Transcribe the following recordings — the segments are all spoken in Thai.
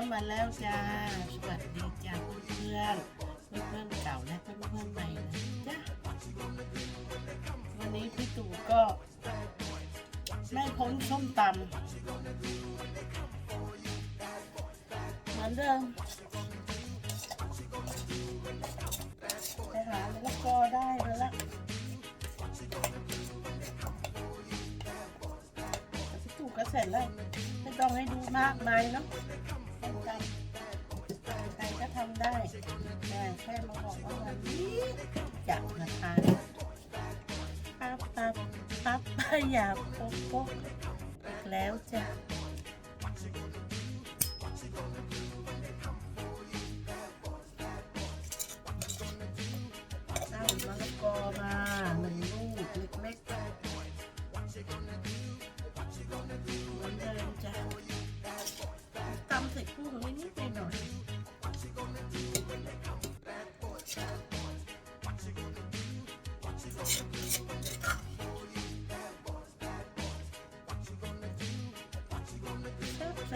แล้วมาแล้วจ้า สวัสดีจ้าเพื่อนเพื่อนเพื่อนเก่าและเพื่อนเพื่อนใหม่นะจ้าวันนี้พี่ตู่ก็ไม่พ้นส้มตำเหมือนเดิมไปหามะละกอได้แล้วละพี่ตู่ก็เสร็จแล้วไม่ต้องให้ดูมากมายเนาะ ส้มตำใครก็ทำได้แต่แค่มาบอกว่าวันนี้อยากมาทานปั๊บปั๊บปั๊บอยากโป๊กโป๊กอีกแล้วจ้ะ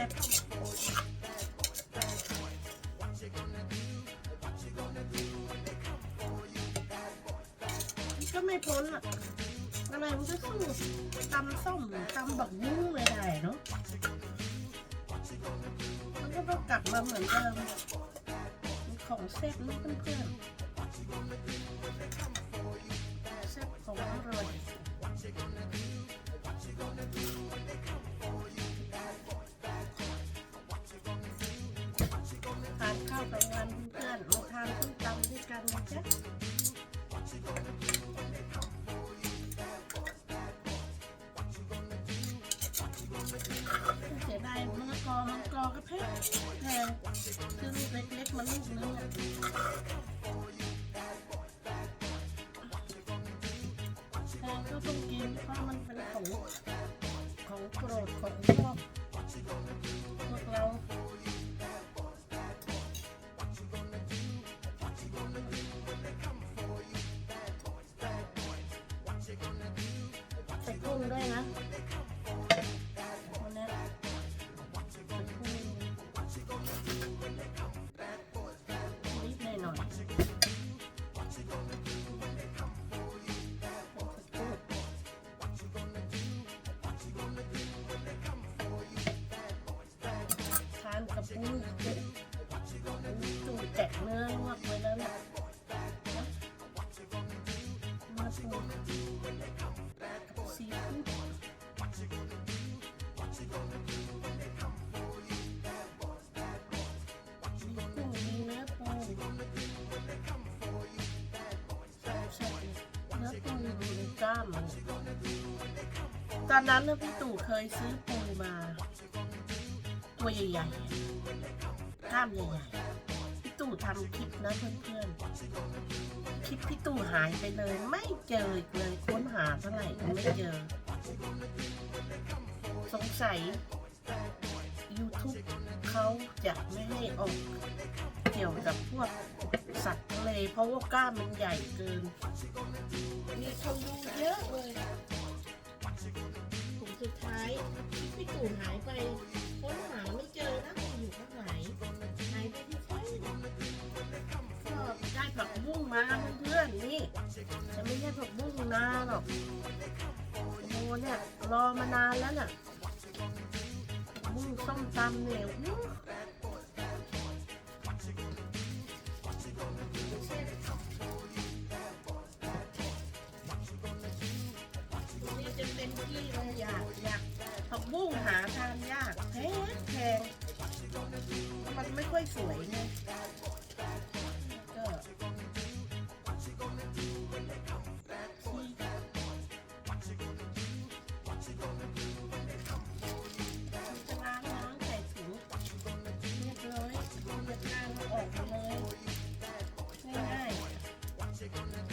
ก็ไม่พ้นอะอะไรมันก็สู้ตำส้มตำบักบุ้งไม่ได้เนาะมันก็ต้องกลับมาเหมือนเดิมของแซ่บนะเพื่อนๆแซ่บของอร่อย เสียดายมะละกอมะละกอก็แพงแพงซื้อลูกเล็กๆมาลูกนึงอะแพงก็ต้องกินเพราะมันเป็นของของโปรดของ ปูดูในกล้ามตอนนั้นนะพี่ตู่เคยซื้อปูมา ตัวใหญ่ๆกล้ามใหญ่ๆพี่ตู่ทำคลิปนะเพื่อนๆ คลิปพี่ตู่หายไปเลย ไม่เจอเลยค้นหาเท่าไหร่ก็ไม่เจอ สงสัย YouTube เขาจะไม่ให้ออกเกี่ยวกับพวกสัตว์ทะเลเพราะว่ากล้ามมันใหญ่เกิน มีคนดูเยอะเลยผมสุดท้ายที่พี่ตู่หายไปค้นหาไม่เจอนะอยู่ข้างไหนหายไปที่ไหนก็ได้ผักบุ้งมาเพื่อนๆนี่จะไม่ใช่ผักบุ้งนาหรอกโอ้เนี่ยรอมานานแล้วน่ะมุ้งส้มตำเนี่ย ที่เลยอยากอยากผักบุ้งหาทานยากแพงแพงมันไม่ค่อยสวยไงก็จะล้างล้างใส่ถุงเรียบร้อยจะทานออกมาเลยง่ายๆ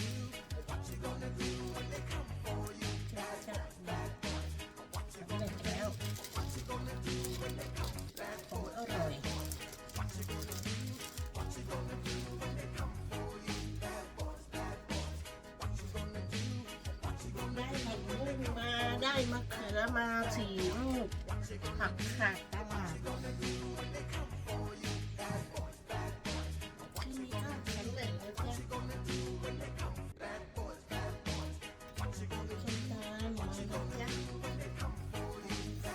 ได้มะเขือมาสี่ลูกผักขาดตลาดที่นี่แข็งแรงเลยจ้ะส้มตำมาแล้วจ้ะ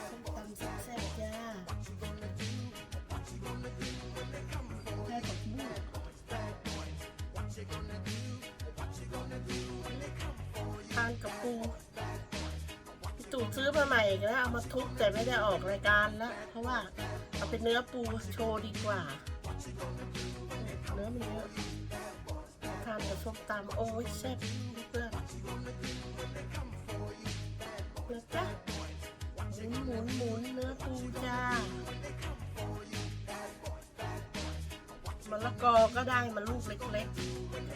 ส้มตำแซ่บจ้าแค่กบุ้ทานกับปู ซื้อมาใหม่อีกแล้วเอามาทุบแต่ไม่ได้ออกรายการแล้วเพราะว่าเอาเป็นเนื้อปูโชว์ดีกว่า เนื้อมันเยอะทานกับส้มตำโอ้ยแซ่บเพื่อนนะจ๊ะหมุนหมุนหมุนเนื้อปูจ้ามะละกอก็ได้มาลูกเล็ก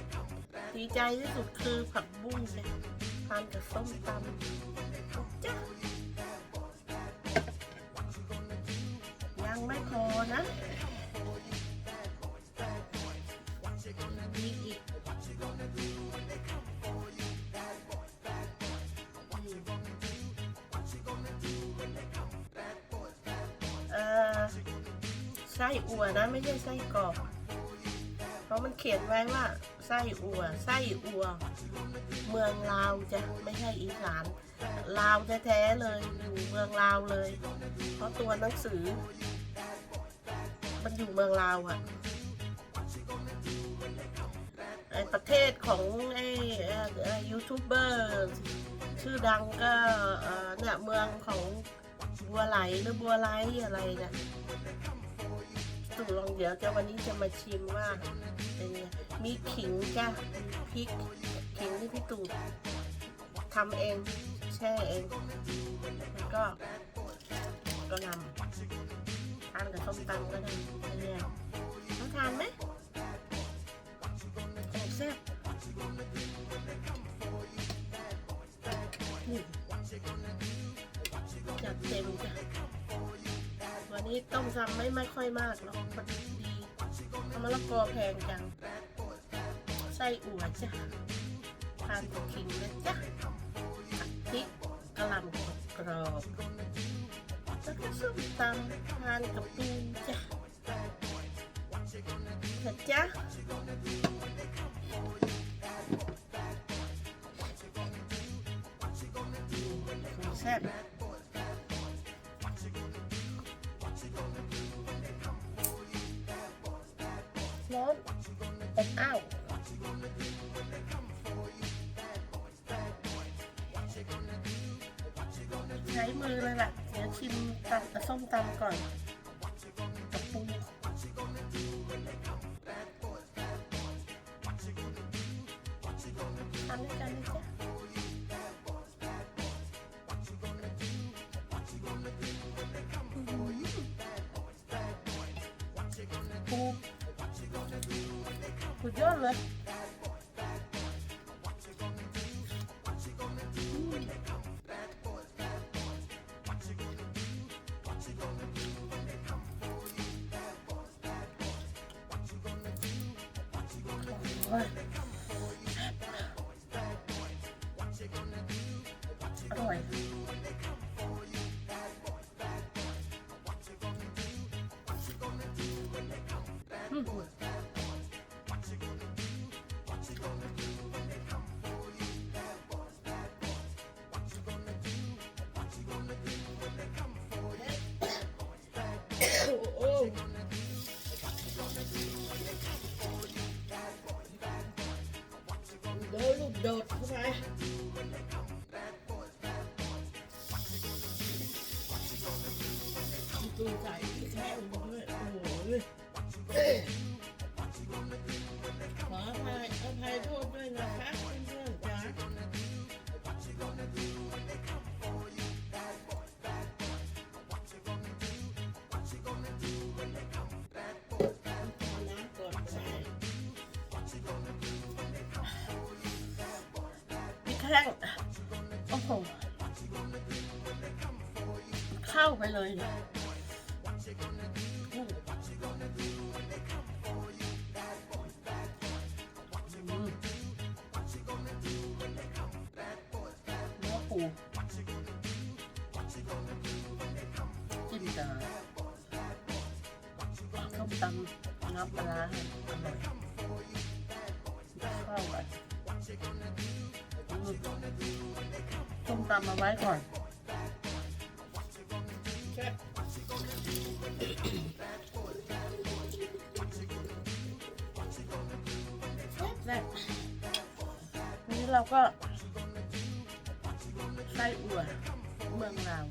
ๆดีใจที่สุดคือผักบุ้งเลยทานกับส้มตำ นะมีอีกเออไส้อั่วนะไม่ใช่ไส้กรอกเพราะมันเขียนไว้ว่าไส้อั่วไส้อั่วเมืองลาวจ้ะไม่ใช่อีสานลาวแท้ๆเลยอยู่เมืองลาวเลย เพราะตัวหนังสือ มันอยู่เมืองลาวอะไอประเทศของไอยูทูบเบอร์ชื่อดังก็เนี่ยเมืองของบัวไหลหรือบัวไลอะไรเนี่ยตู่ลองเดี๋ยวจะวันนี้จะมาชิมว่าเป็นมีขิงจ้ะพริกขิงที่พี่ตู่ทำเอง แช่เอง แล้วก็ก็นำานกับส้มตำก็ได้เนี่ยต้องทานไหมโอ้แซ่บจัดเต็มจ้ะวันนี้ต้มซำไม่ไม่ค่อยมากหรอกพอดีทำมะละกอแพงจังไส้อั่วจ้ะทานกับขิงนะจ๊ะผัดพริกกะหล่ำกรอบ แล้วก็ส้มตำทานกับปูจ้ะเผ็ดจ้ะของแซ่บร้อนอบอ้าวใช้มือเลยล่ะเดี๋ยวชิมตำส้มตำก่อน โแข้งโอ้โหเข้าไปเลยเนื้อปูจิ้มกับส้มตำน้ำปลาอร่อย ตำมาไว้ก่อนเนี่ยนี้เราก็ส้อั่วเมืองลาว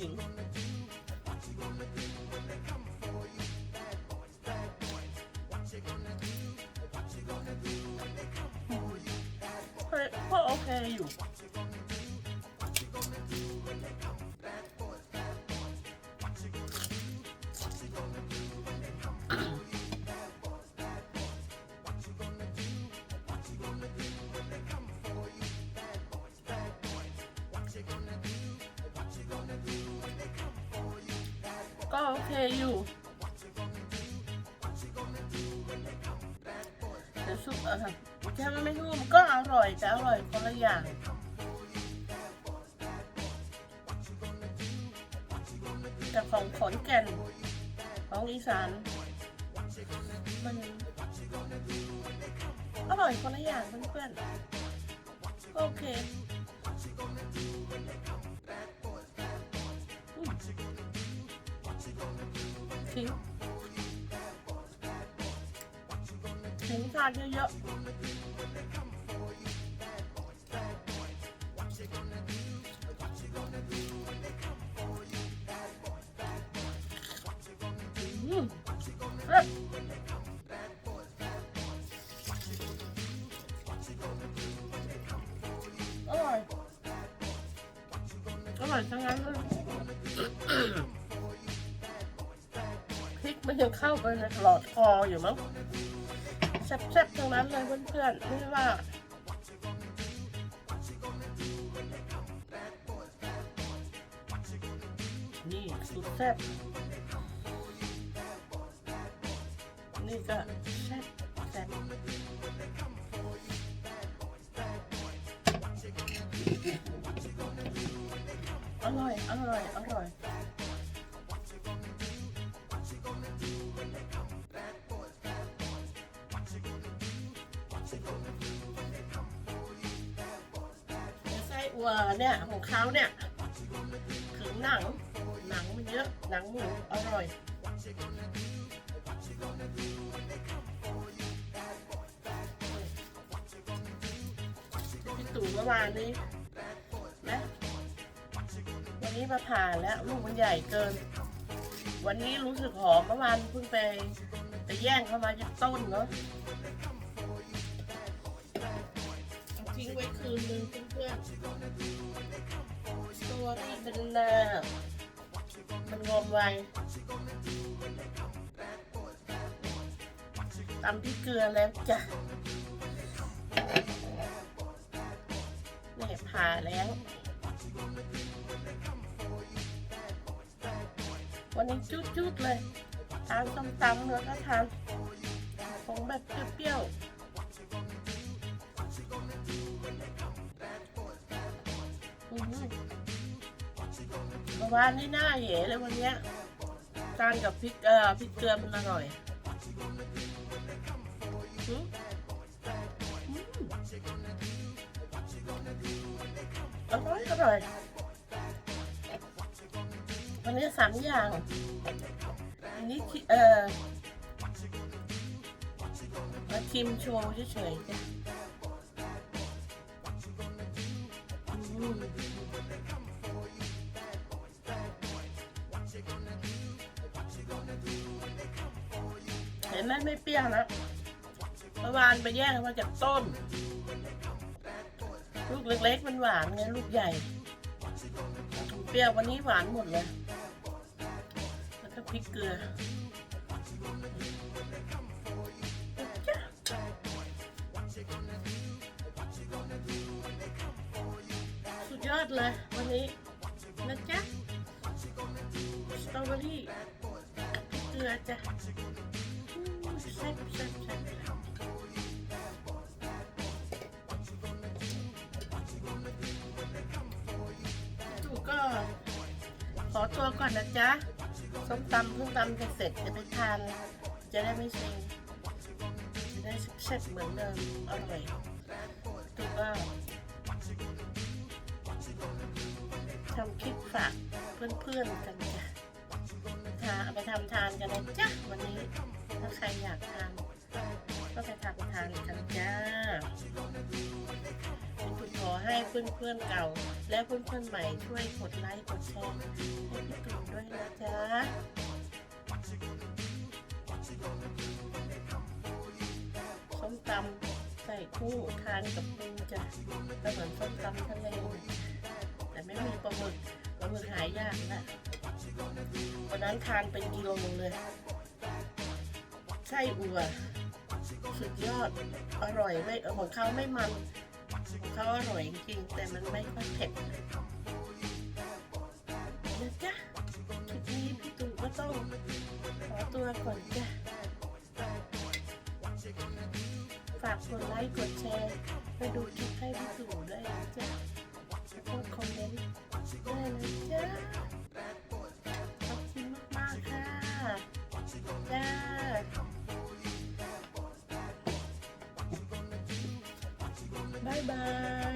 king. What you gonna do when they come for you? Bad boys, bad boys. What you gonna do? What you gonna do when they come for you? Bad boys. Bad boys. Okay, you. เคอยู่ แต่ซุปออแค่มันไม่นุ่มก็อร่อยแต่อร่อยคนละอย่างแต่ของขอนแก่นของอีสานมันอร่อยคนละอย่างเพื่อนๆโอเค ทิ้งทิ้งทานเยอะๆอืมเอ๊ะอร่อยอร่อยทั้งนั้นเลย ยังเข้าไปในหลอดคออยู่มั้งแซ่บๆทั้งนั้นเลยเพื่อนๆ ไม่ว่านี่สุดแซ่บนี่ก็แซ่บแซ่บอร่อย อร่อย อร่อย ไส้อัวเนี่ยของเขาเนี่ยถึงหนังหนังมันเยอะหนังหมูอร่อยพี่ตู่เมื่อวานนี้นะวันนี้มาผ่านแล้วลูกมันใหญ่เกิน วันนี้รู้สึกหอมเมื่อวานเพิ่งไปไปแย่งเข้ามาจากต้นเนาะ คืนนึงเพื่อนๆตัวที่เป็นหน้ามันงอมไวตำพริกเกลือแล้วจ้ะนี่ผ่าแล้ว วันนี้จุดๆเลย ทานส้มตำแล้วก็ทานของแบบเปรี้ยวๆ วานนี่หน้าเหยเลยวันเนี้ยทานกับพริกเอ่อพริกเกลือมันอร่อยอืมอร่อยอร่อยวันนี้สามอย่างอันนี้เอ่อมาชิมโชว์เฉยๆ เปรี้ยวนะเมื่อวานไปแย่งมาจากต้น ลูกเล็กๆมันหวานไงลูกใหญ่ เปรี้ยววันนี้หวานหมดเลยแล้วก็พริกเกลือสุดยอดเลยวันนี้นะจ๊ะสตรอเบอรี่เกลือจ้ะ อืมแซ่บแซ่บแซ่บถูกก็ขอตัวก่อนนะจ๊ะส้มตำเพิ่งตำจะเสร็จจะไปทาน จะได้ไม่เซ็งจะได้แซ่บเหมือนเดิมอร่อยถูกก็ทำคลิปฝากเพื่อนๆกันจ้ะทาเอาไปทำทานกันนะจ๊ะวันนี้ ถ้าใครอยากทานก็ไปทำทานกันจ้าคุณขอให้เพื่อนๆเก่า และเพื่อนๆใหม่ช่วยกดไลค์กดแชร์ให้พี่ตู่ด้วยนะจ๊ะส้มตำใส่กุ้งทานกับปูจ้ะก็เหมือนส้มตำทะเลแต่ไม่มีปลาหมึกปลาหมึกหายากนะวันนั้นทานเป็นกิโลเลย ไส้อั่วสุดยอดอร่อยไม่ของเขาไม่มันของเขาอร่อยจริงแต่มันไม่ค่อยเผ็ดนะจ๊ะคลิปนี้พี่ตู่ก็ต้องขอตัวก่อนจ้ะฝากกดไลค์กดแชร์ไปดูคลิปให้พี่ตู่ด้วยนะจ๊ะแล้วก็คอมเมนต์ได้วยจ๊ะ Bye-bye!